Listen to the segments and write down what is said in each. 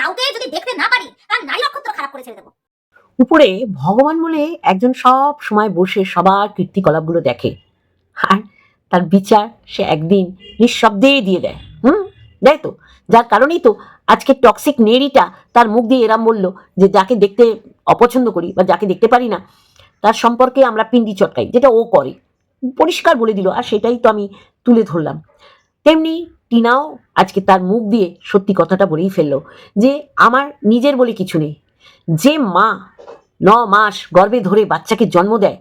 কাউকে যদি দেখতে না পারি, তার নারী নক্ষত্র খারাপ করে ছেড়ে দেবো। উপরে ভগবান বলে একজন সব সময় বসে সবার কীর্তিকলাপগুলো দেখে। আর তার বিচার সে একদিন নিঃশব্দেই দিয়ে দেয়। হুম? দেয় তো। যার কারণেই তো আজকে টক্সিক নেড়িটা তার মুখ দিয়ে এরাম বলল যে যাকে দেখতে অপছন্দ করি বা যাকে দেখতে পারি না, তার সম্পর্কে আমরা পিন্ডি চটকাই, যেটা ও করে। পরিষ্কার বলে দিল, আর সেটাই তো আমি তুলে ধরলাম। তেমনি টিনাও আজকে তার মুখ দিয়ে সত্যি কথাটা বলেই ফেলল, যে আমার নিজের বলে কিছু নেই। যে মা ন মাস গর্ভে ধরে বাচ্চাকে জন্ম দেয়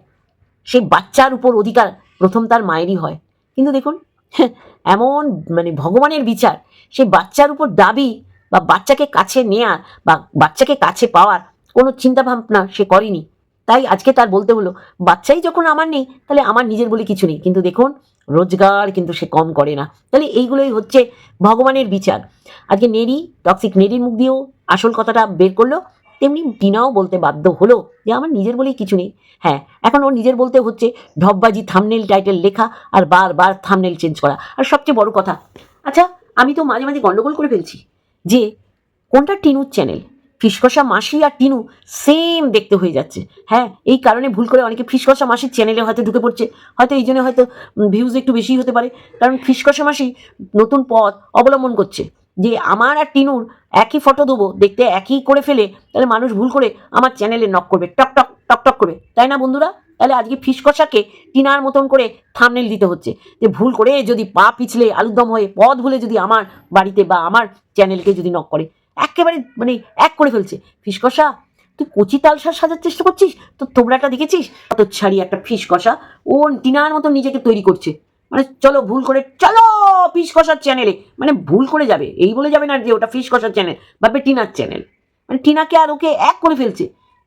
সেই বাচ্চার উপর অধিকার প্রথম তার মায়েরই হয়। কিন্তু দেখুন, এমন মানে ভগবানের বিচার সেই বাচ্চার উপর দাবি বা বাচ্চাকে কাছে নেয়ার বা বাচ্চাকে কাছে পাওয়ার কোনো চিন্তা ভাবনা সে করেনি। তাই আজকে তার বলতে হলো, বাচ্চাই যখন আমার নেই, তাহলে আমার নিজের বলে কিছু নেই। কিন্তু দেখুন, রোজগার কিন্তু সে কম করে না। তাহলে এইগুলোই হচ্ছে ভগবানের বিচার। আজকে নেরি টক্সিক নেরির মুখ দিয়েও আসল কথাটা বের করল। তেমনি টিনাও বলতে বাধ্য হলো যে, আমার নিজের বলেই কিছু নেই। হ্যাঁ এখন ওর নিজের বলতে হচ্ছে ঢপবাজি থামনেল টাইটেল লেখা আর বারবার থামনেল চেঞ্জ করা। আর সবচেয়ে বড় কথা আচ্ছা আমি তো মাঝে মাঝে গন্ডগোল করে ফেলছি যে, কোনটা টিনুর চ্যানেল ফিসকষা মাসি আর টিনু সেম দেখতে হয়ে যাচ্ছে। হ্যাঁ এই কারণে ভুল করে অনেকে ফিসকষা মাসির চ্যানেলে হয়তো ঢুকে পড়ছে। হয়তো এই জন্য হয়তো ভিউজ একটু বেশি হতে পারে। কারণ ফিসকষা মাসি নতুন পথ অবলম্বন করছে। যে আমার আর টিনুর একই ফটো দেবো, দেখতে একই করে ফেলে, তাহলে মানুষ ভুল করে আমার চ্যানেলে নক করবে। টক টক টক টক করবে তাই না বন্ধুরা? তাহলে আজকে ফিসকষাকে টিনার মতন করে থামনেল দিতে হচ্ছে। যে ভুল করে যদি পা পিছলে আলুদম হয়ে, পথ ভুলে যদি আমার বাড়িতে বা আমার চ্যানেলকে যদি নক করে একেবারে মানে এক করে ফেলছে। ফিসকষা তুই কচি তালসার সাজার চেষ্টা করছিস? তো তোমরাটা দেখেছিস? অত ছাড়ি একটা ফিস কষা, ও টিনার মতো নিজেকে তৈরি করছে। মানে চলো ভুল করে, চলো ফিস কষার চ্যানেলে মানে ভুল করে যাবে, এই বলে যাবে না যে ওটা ফিস কষার চ্যানেল ভাববে টিনার চ্যানেল মানে টিনাকে আর ওকে এক করে ফেলছে।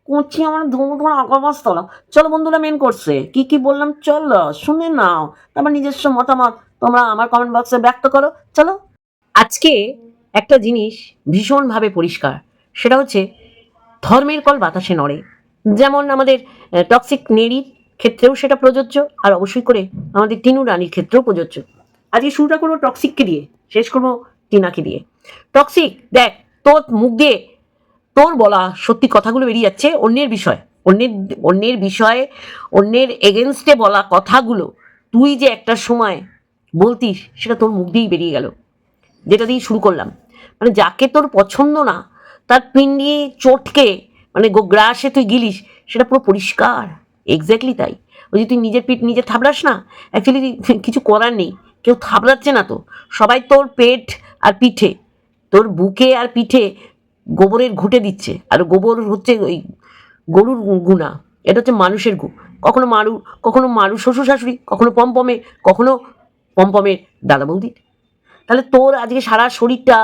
করছি আমার ধুমো তোমার আঁকাবাস্তলা চলো বন্ধুরা মেন করছে কি কি বললাম? চলো, শুনে নাও। তারপর নিজস্ব মতামত তোমরা আমার কমেন্ট বক্সে ব্যক্ত করো। চলো। আজকে একটা জিনিস ভীষণভাবে পরিষ্কার, সেটা হচ্ছে ধর্মের কল বাতাসে নড়ে। যেমন আমাদের টক্সিক নেড়ির ক্ষেত্রেও সেটা প্রযোজ্য, আর অবশ্যই করে আমাদের টিনু রানীর ক্ষেত্রেও প্রযোজ্য। আজকে শুরুটা করব টক্সিককে দিয়ে, শেষ করব টিনাকে দিয়ে। টক্সিক দেখ, তোর মুখ দিয়ে তোর বলা সত্যি কথাগুলো বেরিয়ে যাচ্ছে অন্যের বিষয়। অন্যের অন্যের বিষয়ে, অন্যের এগেনস্টে বলা কথাগুলো তুই যে একটা সময় বলতিস, সেটা তোর মুখ দিয়েই বেরিয়ে গেল। যেটা দিয়ে শুরু করলাম। মানে যাকে তোর পছন্দ না, তার পিন্ডি চটকে মানে গ্রাসে তুই গিলিস, সেটা পুরো পরিষ্কার। এক্স্যাক্টলি তাই। ওই যে তুই নিজের পিঠ নিজে থাবড়াস না অ্যাকচুয়ালি কিছু করার নেই। কেউ থাবড়াচ্ছে না তো। সবাই তোর পেট আর পিঠে, তোর বুকে আর পিঠে গোবরের ঘুটে দিচ্ছে। আর গোবর হচ্ছে ওই গরুর গুণা। এটা হচ্ছে মানুষের গু। কখনো মারু কখনো মারু শ্বশুর শাশুড়ি, কখনো পমপমে, কখনো পমপমের দাদা বৌদির। তাহলে তোর আজকে সারা শরীরটা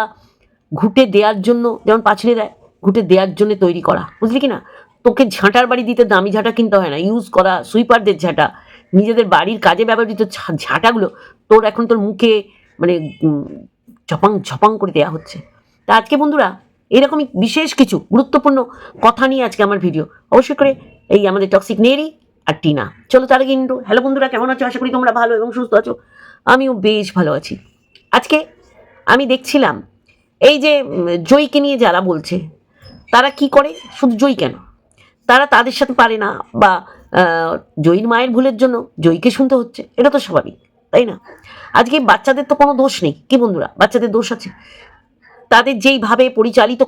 ঘুটে দেওয়ার জন্য, যেমন পাছড়ে দেয়, ঘুটে দেওয়ার জন্য তৈরি করা। বুঝলি কি না তোকে ঝাঁটার বাড়ি দিতে দামি ঝাঁটা কিনতে হয় না। ইউজ করা সুইপারদের ঝাঁটা, নিজেদের বাড়ির কাজে ব্যবহৃত ঝাঁটাগুলো তোর এখন তোর মুখে মানে ঝপাং ঝপাং করে দেওয়া হচ্ছে। তা আজকে বন্ধুরা, এরকমই বিশেষ কিছু গুরুত্বপূর্ণ কথা নিয়ে আজকে আমার ভিডিও অবশ্যই করে এই আমাদের টক্সিক নেরি আর টিনা চলো তার ইন্টু হ্যালো বন্ধুরা, কেমন আছো? আশা করি তোমরা ভালো এবং সুস্থ আছো। আমিও বেশ ভালো আছি। আজকে আমি দেখছিলাম, এই যে জয়কে নিয়ে যারা বলছে, তারা কি করে? শুধু জয় কেন? তারা তাদের সাথে পারে না বা জয়ীর মায়ের ভুলের জন্য জয়ীকে শুনতে হচ্ছে, এটা তো স্বাভাবিক, তাই না? আজকে বাচ্চাদের তো কোনো দোষ নেই, কি বন্ধুরা? বাচ্চাদের দোষ আছে। তাদের যেইভাবে পরিচালিত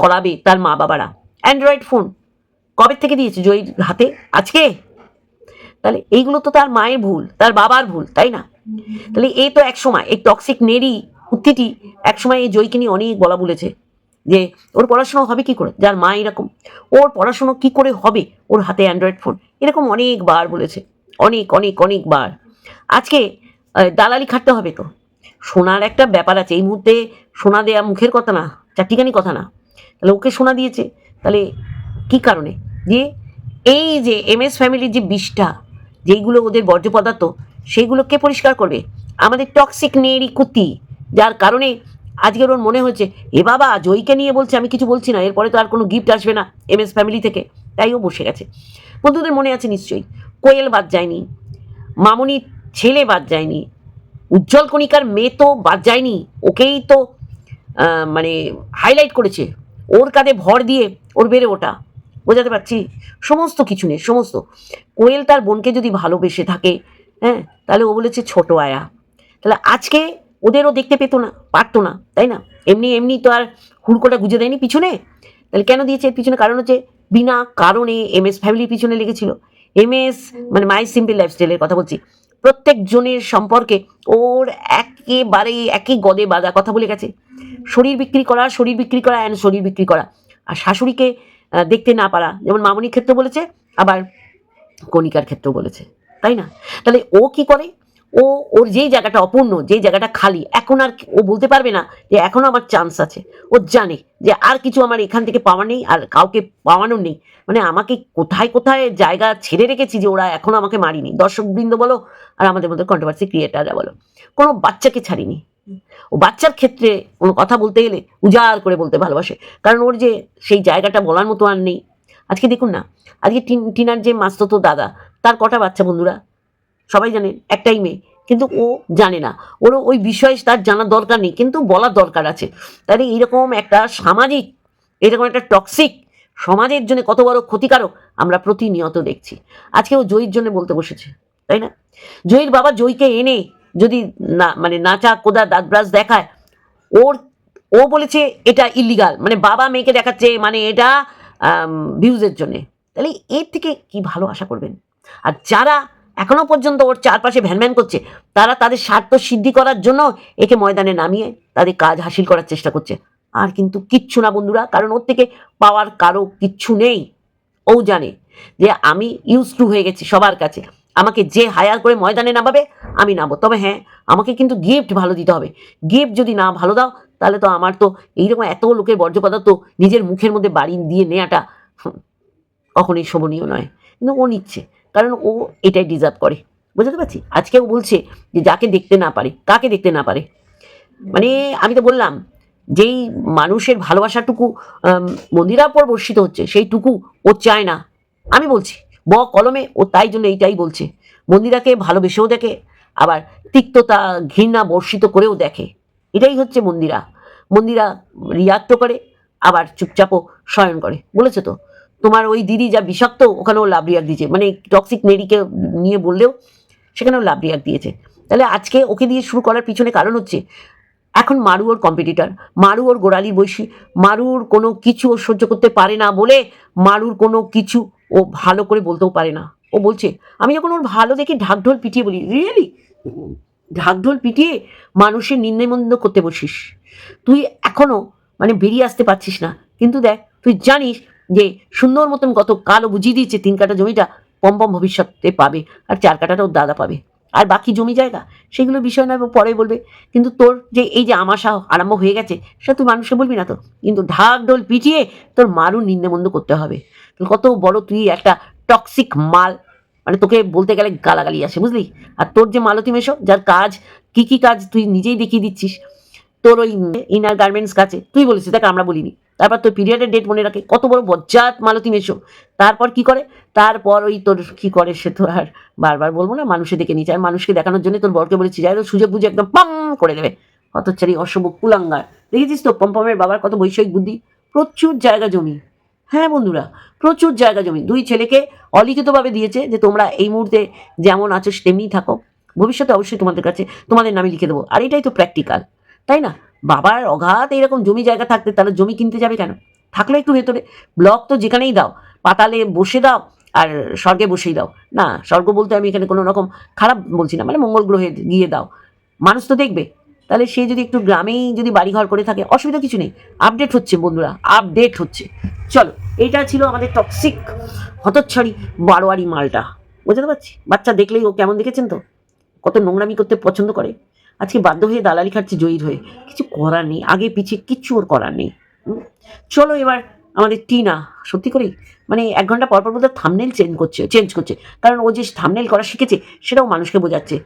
করাবে তার মা বাবারা। অ্যান্ড্রয়েড ফোন কবে থেকে দিয়েছে জয়ীর হাতে? আজকে? তাহলে এইগুলো তো তার মায়ের ভুল, তার বাবার ভুল, তাই না? তাহলে এই তো এক সময়, এই টক্সিক নেরি উত্তিটি এক সময় এই জয়কে নিয়ে অনেক বলা বলেছে যে, ওর পড়াশোনা হবে কি করে? যার মা এরকম। ওর পড়াশোনা কি করে হবে? ওর হাতে অ্যান্ড্রয়েড ফোন এরকম অনেকবার বলেছে। অনেক অনেক, অনেকবার। আজকে দালালি খাটতে হবে তো। সোনার একটা ব্যাপার আছে। এই মুহূর্তে সোনা দেয়া মুখের কথা না, চারটিখানি কথা না। তাহলে ওকে সোনা দিয়েছে। তাহলে কি কারণে? যে, এই যে এম এস ফ্যামিলির যে বিষটা, যেইগুলো ওদের বর্জ্য পদার্থ সেইগুলো কে পরিষ্কার করবে। আমাদের টক্সিক নেড়ি কুতি, যার কারণে আজকের ওর মনে হচ্ছে, এ বাবা, জয়ীকে নিয়ে বলছে, আমি কিছু বলছি না, এরপরে তো আর কোনো গিফট আসবে না এম এস ফ্যামিলি থেকে। তাই ও বসে গেছে। বন্ধুদের মনে আছে নিশ্চয়ই, কোয়েল বাদ যায়নি মামুনির ছেলে বাদ যায়নি, উজ্জ্বল কণিকার মেয়ে তো বাদ যায়নি, ওকেই তো মানে হাইলাইট করেছে, ওর কাঁধে ভর দিয়ে ওর বেড়ে ওঠা, বোঝাতে পারছি? সমস্ত কিছু নেই সমস্ত। কোয়েল তার বোনকে যদি ভালোবেসে থাকে হ্যাঁ তাহলে ও বলেছে ছোট আয়া। তাহলে আজকে ওদেরও দেখতে পেতো না, পারতো না, তাই না? এমনি এমনি তো আর হুড়কোটা গুজে দেয়নি পিছনে। তাহলে কেন দিয়েছে এর পিছনে? কারণ হচ্ছে বিনা কারণে এম এস ফ্যামিলির পিছনে লেগেছিল। এম এস মানে মাই সিম্পল লাইফস্টাইলের কথা বলছি। প্রত্যেক জনের সম্পর্কে ওর একেবারে একই গদে বাঁধা কথা বলে গেছে। শরীর বিক্রি করা, শরীর বিক্রি করা অ্যান্ড শরীর বিক্রি করা। আর শাশুড়িকে দেখতে না পারা। যেমন মামনির ক্ষেত্রে বলেছে, আবার কণিকার ক্ষেত্রেও বলেছে। তাই না? তাহলে ও কি করে? ও, ওর যেই জায়গাটা অপূর্ণ, যেই জায়গাটা খালি, এখন আর ও বলতে পারবে না যে এখনও আমার চান্স আছে। ও জানে যে আর কিছু আমার এখান থেকে পাওয়া নেই আর কাউকে পাওয়ানোর নেই। মানে আমাকে কোথায় কোথায় জায়গা ছেড়ে রেখেছি যে ওরা এখনও আমাকে মারিনি। দর্শকবৃন্দ বলো আর আমাদের মধ্যে কন্ট্রোভার্সি ক্রিয়েটাররা বলো। কোনো বাচ্চাকে ছাড়িনি। ও বাচ্চার ক্ষেত্রে কোনো কথা বলতে গেলে উজাড় করে বলতে ভালোবাসে। কারণ ওর যে সেই জায়গাটা বলার মতো আর নেই। আজকে দেখুন না, আজকে টিন- টিনার যে মাস্ততো দাদা, তার কটা বাচ্চা বন্ধুরা? সবাই জানেন একটাই মেয়ে, কিন্তু ও জানে না। ওরও ওই বিষয়ে তার জানার দরকার নেই, কিন্তু বলার দরকার আছে। তাহলে এইরকম একটা সামাজিক এরকম একটা টক্সিক সমাজের জন্য কত বড় ক্ষতিকারক আমরা প্রতিনিয়ত দেখছি। আজকে ও জয়ীর জন্য বলতে বসেছে, তাই না? জয়ীর বাবা জয়ীকে এনে যদি না মানে নাচা, কোদা দাঁত ব্রাশ দেখায়, ওর, ও বলেছে এটা ইলিগাল মানে বাবা মেয়েকে দেখাচ্ছে মানে এটা ভিউজের জন্যে। তাহলে এর থেকে কি ভালো আশা করবেন? আর যারা এখনও পর্যন্ত ওর চারপাশে ভ্যানভ্যান করছে, তারা তাদের স্বার্থ সিদ্ধি করার জন্য একে ময়দানে নামিয়ে তাদের কাজ হাসিল করার চেষ্টা করছে। আর কিন্তু কিচ্ছু না বন্ধুরা, কারণ ওর থেকে পাওয়ার কারও কিচ্ছু নেই। ও জানে যে আমি ইউজ টু হয়ে গেছি সবার কাছে। আমাকে যে হায়ার করে ময়দানে নামাবে, আমি নামবো। তবে হ্যাঁ আমাকে কিন্তু গিফট ভালো দিতে হবে। গিফট যদি না ভালো দাও তাহলে তো আমার তো এইরকম এত লোকের বর্জ্য পদার্থ নিজের মুখের মধ্যে বাড়ি দিয়ে নেওয়াটা কখনোই শোভনীয় নয়। কিন্তু ও নিচ্ছে, কারণ ও এটাই ডিজার্ভ করে। বুঝতে পারছি? আজকেও বলছে যে যাকে দেখতে না পারে, কাকে দেখতে না পারে। মানে আমি তো বললাম, যেই মানুষের ভালোবাসাটুকু মন্দিরার পর বর্ষিত হচ্ছে, সেইটুকু ও চায় না। আমি বলছি, ব কলমে ও তাই জন্য এইটাই বলছে। মন্দিরাকে ভালোবেসেও দেখে, আবার তিক্ততা, ঘৃণা বর্ষিত করেও দেখে। এটাই হচ্ছে মন্দিরা। মন্দিরা রিয়াক্ত করে, আবার চুপচাপও শয়ন করে। বলেছে তো, তোমার ওই দিদি যা বিষাক্ত, ওখানেও লাভ রিয়াক্ট দিয়েছে। মানে টক্সিক নেডিকে নিয়ে বললেও সেখানেও লাভ রিয়াক্ট দিয়েছে। তাহলে আজকে ওকে দিয়ে শুরু করার পিছনে কারণ হচ্ছে, এখন মারু ওর কম্পিটিটর মারু ওর গোড়ালির বৈশী, মারুর কোনো কিছু ও সহ্য করতে পারে না বলে মারুর কোনো কিছু ও ভালো করে বলতেও পারে না। ও বলছে, আমি যখন ওর ভালো দেখি ঢাকঢোল পিটিয়ে বলি, রিয়েলি? ঢাকঢোল পিটিয়ে মানুষের নিন্দেমন্দ করতে বসিস। তুই এখনও মানে বেরিয়ে আসতে পারছিস না। কিন্তু দেখ, তুই জানিস যে সুন্দর মতন কত কালো বুঝিয়ে দিয়েছে তিন কাটা জমিটা পম্পম ভবিষ্যতে পাবে আর চার কাটাটা ওর দাদা পাবে। আর বাকি জমি জায়গা, সেগুলো বিষয় নয় পরে বলবে। কিন্তু তোর যে এই যে আমাশা আরম্ভ হয়ে গেছে, সেটা তুই মানুষকে বলবি না তো। কিন্তু ঢাক ঢোল পিটিয়ে তোর মারুর নিন্দেমন্দ করতে হবে। কত বড় তুই একটা টক্সিক মাল মানে তোকে বলতে গেলে গালাগালি আসে, বুঝলি? আর তোর যে মালতী মেশো, যার কাজ, কি কি কাজ তুই নিজেই দেখিয়ে দিচ্ছিস, তোর ওই ইনার গার্মেন্টস কাছে, তুই বলেছিস, দেখ আমরা বলিনি। তারপর তোর পিরিয়ডের ডেট মনে রাখে, কত বড় বজ্জাত মালতী মেশো। তারপর কি করে? তারপর ওই তোর কি করে সে তো আর বারবার বলব না, মানুষে দেখে নিচ্ছে আর মানুষকে দেখানোর জন্য তোর বরকে বলেছি, যাই সুযোগ বুঝে একদম পাম করে দেবে। হতচ্ছারি অশুভ কুলাঙ্গার। দেখেছিস তো, পম্পমের বাবার কত বৈষয়িক বুদ্ধি? প্রচুর জায়গা জমি। হ্যাঁ বন্ধুরা, প্রচুর জায়গা জমি। দুই ছেলেকে অলিখিতভাবে দিয়েছে যে তোমরা এই মুহূর্তে যেমন আছো তেমনিই থাকো। ভবিষ্যতে অবশ্যই তোমাদের কাছে তোমাদের নামে লিখে দেবো। আর এটাই তো প্র্যাকটিক্যাল তাই না? বাবার অগাধ এরকম জমি জায়গা থাকতে তাহলে জমি কিনতে যাবে কেন? থাকলে একটু ভেতরে। ব্লক তো যেখানেই দাও, পাতালে বসে দাও আর স্বর্গে বসেই দাও। না, স্বর্গ বলতে আমি এখানে কোনো রকম খারাপ বলছি না মানে মঙ্গল গ্রহে গিয়ে দাও। মানুষ তো দেখবে। তাহলে সে যদি একটু গ্রামেই যদি বাড়িঘর করে থাকে, অসুবিধা কিছু নেই। আপডেট হচ্ছে বন্ধুরা আপডেট হচ্ছে। চলো এইটা ছিল আমাদের টক্সিক হতচ্ছাড়ি বারোয়ারি মালটা। বুঝতে পারছি? বাচ্চা দেখলেই ও কেমন দেখেছেন তো? কত নোংরামি করতে পছন্দ করে। আজকে বাধ্য হয়ে দালালি খাচ্ছে জয়ীর হয়ে। কিছু করার নেই, আগে পিছিয়ে কিচ্ছু ওর করার নেই। চলো এবার আমাদের টিনা, সত্যি করেই? মানে এক ঘণ্টা পর পর বোধহয় থামনেল চেঞ্জ করছে চেঞ্জ করছে। কারণ ও যে থামনেল করা শিখেছে, সেটাও মানুষকে বোঝাচ্ছে।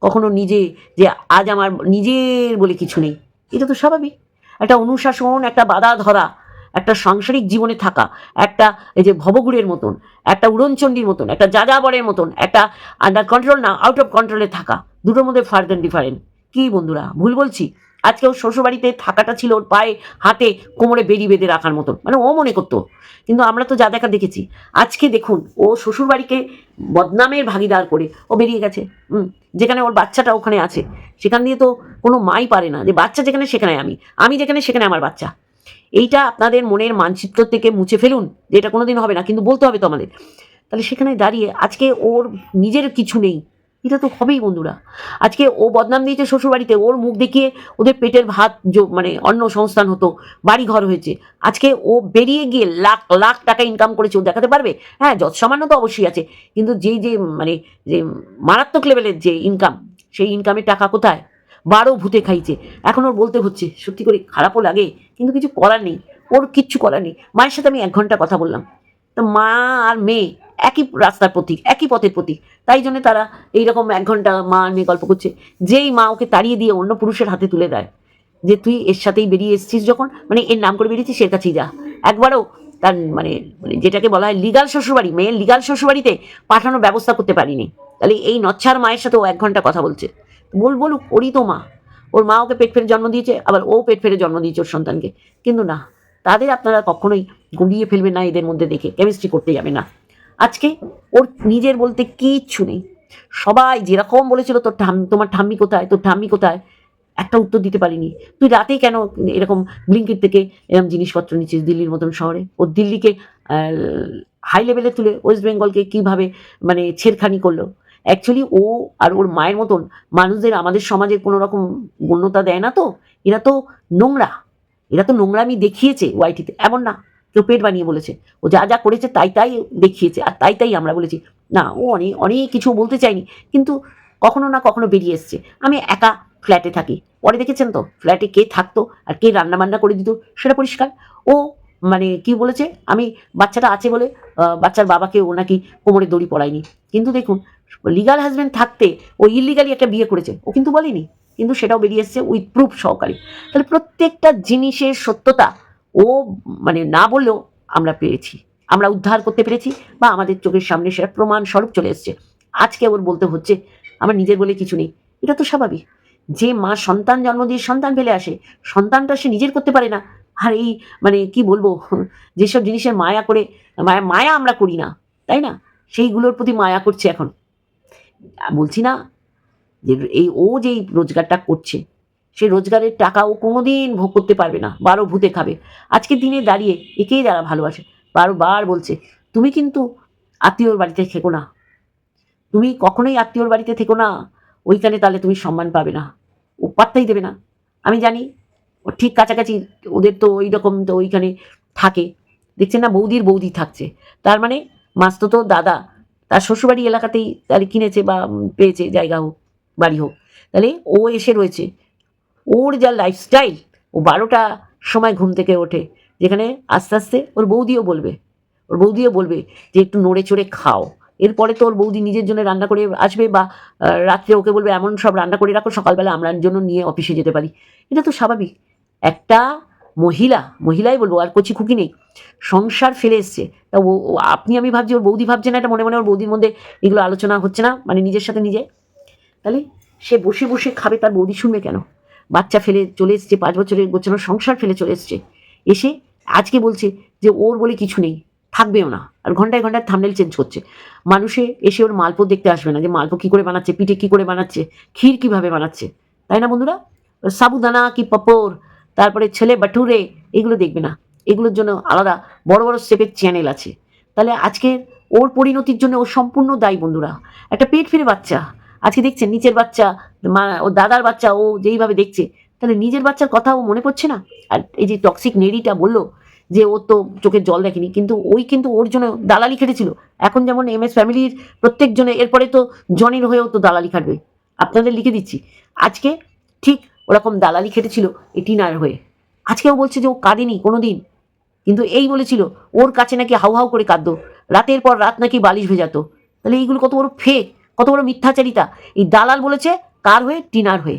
কখনো নিজে যে আজ আমার নিজের বলে কিছু নেই। এটা তো স্বাভাবিক। একটা অনুশাসন, একটা বাধা ধরা। একটা সাংসারিক জীবনে থাকা, একটা এই যে ভবগুড়ের মতন, একটা উড়নচণ্ডীর মতন, একটা যাযাবরের মতন, একটা আন্ডার কন্ট্রোল না আউট অফ কন্ট্রোলে থাকা, দুটোর মধ্যে ফার দ্যান ডিফারেন্ট কি বন্ধুরা, ভুল বলছি? আজকে ওর শ্বশুরবাড়িতে থাকাটা ছিল ওর পায়ে, হাতে, কোমরে বেরি বেঁধে রাখার মতন মানে ও মনে করতো। কিন্তু আমরা তো যা দেখা দেখেছি, আজকে দেখুন, ও শ্বশুরবাড়িকে বদনামের ভাগিদার করে ও বেরিয়ে গেছে, হুম, যেখানে ওর বাচ্চাটা ওখানে আছে। সেখান দিয়ে তো কোনো মাই পারে না, যে বাচ্চা যেখানে সেখানে আমি আমি যেখানে সেখানে আমার বাচ্চা। এইটা আপনাদের মনের মানচিত্র থেকে মুছে ফেলুন, যে এটা কোনোদিন হবে না, কিন্তু বলতে হবে তো আমাদের। তাহলে সেখানে দাঁড়িয়ে আজকে ওর নিজের কিছু নেই, এটা তো হবেই বন্ধুরা। আজকে ও বদনাম দিয়েছে শ্বশুরবাড়িতে, ওর মুখ দেখিয়ে ওদের পেটের ভাত মানে অন্য সংস্থান হতো বাড়ি ঘর হয়েছে। আজকে ও বেরিয়ে গিয়ে লাখ লাখ টাকা ইনকাম করেছে, ও দেখাতে পারবে? হ্যাঁ যত সামান্য তো অবশ্যই আছে, কিন্তু যেই যে মানে যে মারাত্মক লেভেলের যে ইনকাম সেই ইনকামের টাকা কোথায়? বারো ভূতে খাইছে। এখন ওর বলতে হচ্ছে, সত্যি করে খারাপও লাগে, কিন্তু কিছু করার নেই, ওর কিচ্ছু করার নেই। মায়ের সাথে আমি এক ঘণ্টা কথা বললাম। তো মা আর মেয়ে একই রাস্তার প্রতীক, একই পথের প্রতীক। তাই জন্য তারা এইরকম এক ঘণ্টা মা আর মেয়ে গল্প করছে। যেই মা ওকে তাড়িয়ে দিয়ে অন্য পুরুষের হাতে তুলে দেয়, যে তুই এর সাথেই বেরিয়ে এসেছিস যখন মানে এর নাম করে বেরিয়েছিস এর কাছেই যা। একবারও তার মানে মানে যেটাকে বলা হয় লিগাল শ্বশুরবাড়ি, মেয়ের লিগাল শ্বশুরবাড়িতে পাঠানোর ব্যবস্থা করতে পারিনি। তাহলে এই নচ্ছার মায়ের সাথে ও এক ঘণ্টা কথা বলছে। বল, বলুক, ওরই তো মা। ওর মা ওকে পেট ফেরে জন্ম দিয়েছে, আবার ও পেট ফেরে জন্ম দিয়েছে ওর সন্তানকে। কিন্তু না, তাদের আপনারা কখনোই গুলিয়ে ফেলবেন না এদের মধ্যে দেখে কেমিস্ট্রি করতে যাবে না। আজকে ওর নিজের বলতে কিচ্ছু নেই। সবাই যেরকম বলেছিল, তোর ঠাম, তোমার ঠাম্মি কোথায়? তোর ঠাম্মি কোথায়? একটা উত্তর দিতে পারিনি। তুই রাতেই কেন এরকম ব্লিঙ্কিট থেকে এরকম জিনিসপত্র নিচ্ছিস দিল্লির মতন শহরে? ও দিল্লিকে হাই লেভেলে তুলে ওয়েস্ট বেঙ্গলকে কীভাবে মানে ছেড়খানি করল? অ্যাকচুয়ালি ও আর ওর মায়ের মতন মানুষদের আমাদের সমাজে কোনো রকম গণ্যতা দেয় না তো। এরা তো নোংরা। এরা তো নোংরামি দেখিয়েছে ওয়াইটিতে এমন না। কেউ পেট বানিয়ে বলেছে। ও যা যা করেছে তাই তাই দেখিয়েছে। আর তাই তাই আমরা বলেছি, না, ও অনেক অনেক কিছু বলতে চাইনি কিন্তু কখনো না কখনো বেরিয়ে এসছে। আমি একা ফ্ল্যাটে থাকি। পরে দেখেছেন তো? ফ্ল্যাটে কে থাকতো? আর কে রান্না বান্না করে দিত? সেটা পরিষ্কার। ও মানে কি বলেছে? আমি বাচ্চাটা আছে বলে বাচ্চার বাবাকে ও নাকি কোমরে দড়ি পড়ায়নি কিন্তু দেখুন লিগাল হাজব্যান্ড থাকতে ও ইলিগালি একটা বিয়ে করেছে। ও কিন্তু বলেনি। কিন্তু সেটাও বেরিয়ে এসছে উইথ প্রুফ সহকারে। তাহলে প্রত্যেকটা জিনিসের সত্যতা ও মানে না বললেও আমরা পেরেছি। আমরা উদ্ধার করতে পেরেছি বা আমাদের চোখের সামনে সেটা প্রমাণ স্বরূপ চলে এসছে। আজকে ওর বলতে হচ্ছে, আমার নিজের বলে কিছু নেই। এটা তো স্বাভাবিক। যে মা সন্তান জন্ম দিয়ে সন্তান ফেলে আসে, সন্তানটা সে নিজের করতে পারে না। আর এই মানে কি বলব? যেসব জিনিসের মায়া করে মায়া মায়া আমরা করি না, তাই না? সেইগুলোর প্রতি মায়া করছে এখন। বলছি না যে, এই ও যেই রোজগারটা করছে, সে রোজগারের টাকা ও কোনোদিন ভোগ করতে পারবে না, বারো ভূতে খাবে। আজকের দিনে দাঁড়িয়ে একেই যারা ভালোবাসে, বারবার বলছে, তুমি কিন্তু আত্মীয়র বাড়িতে থেকো না। তুমি কখনোই আত্মীয়র বাড়িতে থেকো না। ওইখানে তাহলে তুমি সম্মান পাবে না। ও পাত্তাই দেবে না। আমি জানি ঠিক কাছাকাছি ওদের তো ওই রকম তো ওইখানে থাকে। দেখছেন না? বৌদির বৌদি থাকছে। তার মানে মাস্তো তো দাদা। তার শ্বশুরবাড়ি এলাকাতেই তাহলে কিনেছে বা পেয়েছে জায়গা হোক বাড়ি হোক। তাহলে ও এসে রয়েছে। ওর যা লাইফস্টাইল ও বারোটা সময় ঘুম থেকে ওঠে। যেখানে আস্তে আস্তে ওর বৌদিও বলবে। ওর বৌদিও বলবে যে, একটু নড়ে চড়ে খাও। এরপরে তো ওর বৌদি নিজের জন্য রান্না করে আসবে বা রাত্রে ওকে বলবে, এমন সব রান্না করে রাখো, সকালবেলা আমরা জন্য নিয়ে অফিসে যেতে পারি। এটা তো স্বাভাবিক। একটা মহিলা, মহিলাই বলব, আর কচি খুকি নেই, সংসার ফেলে এসছে। তা ও আপনি, আমি ভাবছি ওর বৌদি ভাবছে না, এটা মনে মনে ওর বৌদির মধ্যে এগুলো আলোচনা হচ্ছে না মানে নিজের সাথে নিজে। তাহলে সে বসে বসে খাবে, তার বৌদি শুনবে কেন? বাচ্চা ফেলে চলে এসছে, পাঁচ বছরের গোছানো সংসার ফেলে চলে এসছে। এসে আজকে বলছে যে ওর বলে কিছু নেই, থাকবেও না, আর ঘন্টায় ঘন্টায় থামনেল চেঞ্জ করছে। মানুষে এসে ওর মালপো দেখতে আসবে না, যে মালপো কী করে বানাচ্ছে, পিঠে কী করে বানাচ্ছে, ক্ষীর কীভাবে বানাচ্ছে। তাই না বন্ধুরা? সাবুদানা কি পাপড় তারপরে ছেলে বাটুরে এগুলো দেখবে না। এগুলোর জন্য আলাদা বড় বড় স্টেপের চ্যানেল আছে। তাহলে আজকে ওর পরিণতির জন্য ও সম্পূর্ণ দায়ী বন্ধুরা। একটা পেট ফিরে বাচ্চা। আজকে দেখছেন, নিচের বাচ্চা, মা, ও দাদার বাচ্চা, ও যেইভাবে দেখছে, তাহলে নিজের বাচ্চার কথা ও মনে পড়ছে না? আর এই যে টক্সিক নেড়িটা বলল যে ও তো চোখের জল দেখেনি, কিন্তু ওই কিন্তু ওর জন্য দালালি খেটেছিল। এখন যেমন এম এস ফ্যামিলির প্রত্যেকজনে এরপরে তো জনের হয়েও তো দালালি খাটবে। আপনাদের লিখে দিচ্ছি। আজকে ঠিক ওরকম দালালি খেটেছিল এই টিনার হয়ে। আজকেও বলছে যে ও কাঁদেনি কোনো দিন কিন্তু এই বলেছিল, ওর কাছে নাকি হাউ হাউ করে কাঁদতো। রাতের পর রাত নাকি বালিশ ভেজাতো। তাহলে এইগুলো কত বড় ফেক কত বড় মিথ্যাচারিতা। এই দালাল বলেছে কার হয়ে? টিনার হয়ে।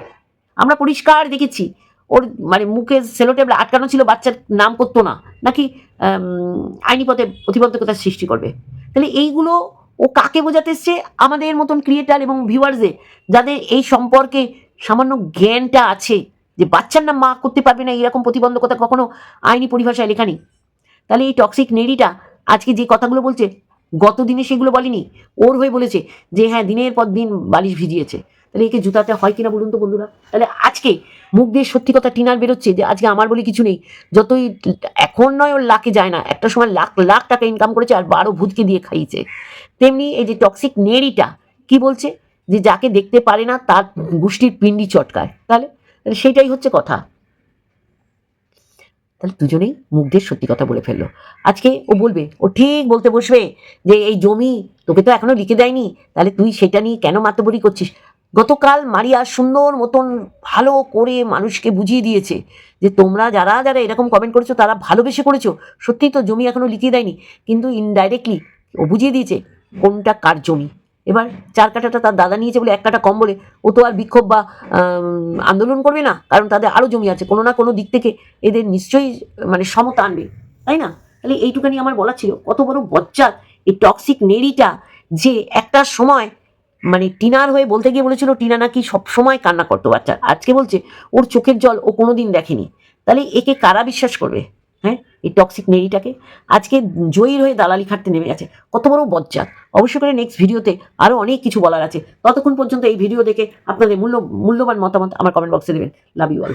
আমরা পরিষ্কার দেখেছি, ওর মানে মুখে সেলোটেবল আটকানো ছিল, বাচ্চার নাম করতো না। নাকি আইনি পথে প্রতিবন্ধকতার সৃষ্টি করবে। তাহলে এইগুলো ও কাকে বোঝাতে এসছে? আমাদের মতন ক্রিয়েটার এবং ভিউয়ার্সে যাদের এই সম্পর্কে সামান্য জ্ঞানটা আছে যে বাচ্চার নাম মা করতে পারবে না, এরকম প্রতিবন্ধকতা কখনো আইনি পরিভাষায় লেখা নেই। তাহলে এই টক্সিক নেড়িটা আজকে যে কথাগুলো বলছে, গত দিনে সেগুলো বলেনি, ওর হয়ে বলেছে যে হ্যাঁ দিনের পর দিন বালিশ ভিজিয়েছে। তাহলে একে জুতাতে হয় কিনা বলুন তো বন্ধুরা? তাহলে আজকে মুখ দিয়ে সত্যি কথা টিনার বেরোচ্ছে যে আজকে আমার বলে কিছু নেই। যতই এখন নয় ওর লাখে যায় না, একটা সময় লাখ লাখ টাকা ইনকাম করেছে আর বারো ভূতকে দিয়ে খাইয়েছে। তেমনি এই যে টক্সিক নেড়িটা কি বলছে? যে যাকে দেখতে পারে না, তার গোষ্ঠীর পিন্ডি চটকায়। তাহলে তাহলে সেটাই হচ্ছে কথা। তাহলে দুজনেই মুখ সত্যি কথা বলে ফেলল। আজকে ও বলবে, ও ঠিক বলতে বসবে যে এই জমি তোকে তো এখনও লিখে দেয়নি, তাহলে তুই সেটা নিয়ে কেন মাতবরি করছিস? গতকাল মারিয়া সুন্দর মতন ভালো করে মানুষকে বুঝিয়ে দিয়েছে যে তোমরা যারা যারা এরকম কমেন্ট করেছ, তারা ভালোবেসে করেছ সত্যিই তো জমি এখনও লিখিয়ে দেয়নি, কিন্তু ইনডাইরেক্টলি ও বুঝিয়ে দিয়েছে কোনটা কার জমি। এবার চার কাটাটা তার দাদা নিয়েছে বলে এক কাটা কম বলে, ও তো আর বিক্ষোভ বা আন্দোলন করবে না, কারণ তাদের আরও জমি আছে, কোনো না কোনো দিক থেকে এদের নিশ্চয়ই মানে সমতা আনবে, তাই না? তাহলে এইটুকানি আমার বলা ছিল, কত বড় বজ্জাত এই টক্সিক নেড়িটা যে একটা সময় মানে টিনার হয়ে বলতে গিয়ে বলেছিল, টিনা নাকি সব সময় কান্না করতো বাচ্চা, আজকে বলছে, ওর চোখের জল ও কোনোদিন দেখেনি, তাহলে একে কারা বিশ্বাস করবে? হ্যাঁ এই টক্সিক নেড়িটাকে আজকে জয়ীর হয়ে দালালি খাটতে নেমে গেছে। কত বড় বজ্জাত। অবশ্যই করে নেক্সট ভিডিওতে আরও অনেক কিছু বলার আছে। ততক্ষণ পর্যন্ত এই ভিডিও দেখে আপনাদের মূল্য মূল্যবান মতামত আমার কমেন্ট বক্সে দেবেন। Love you all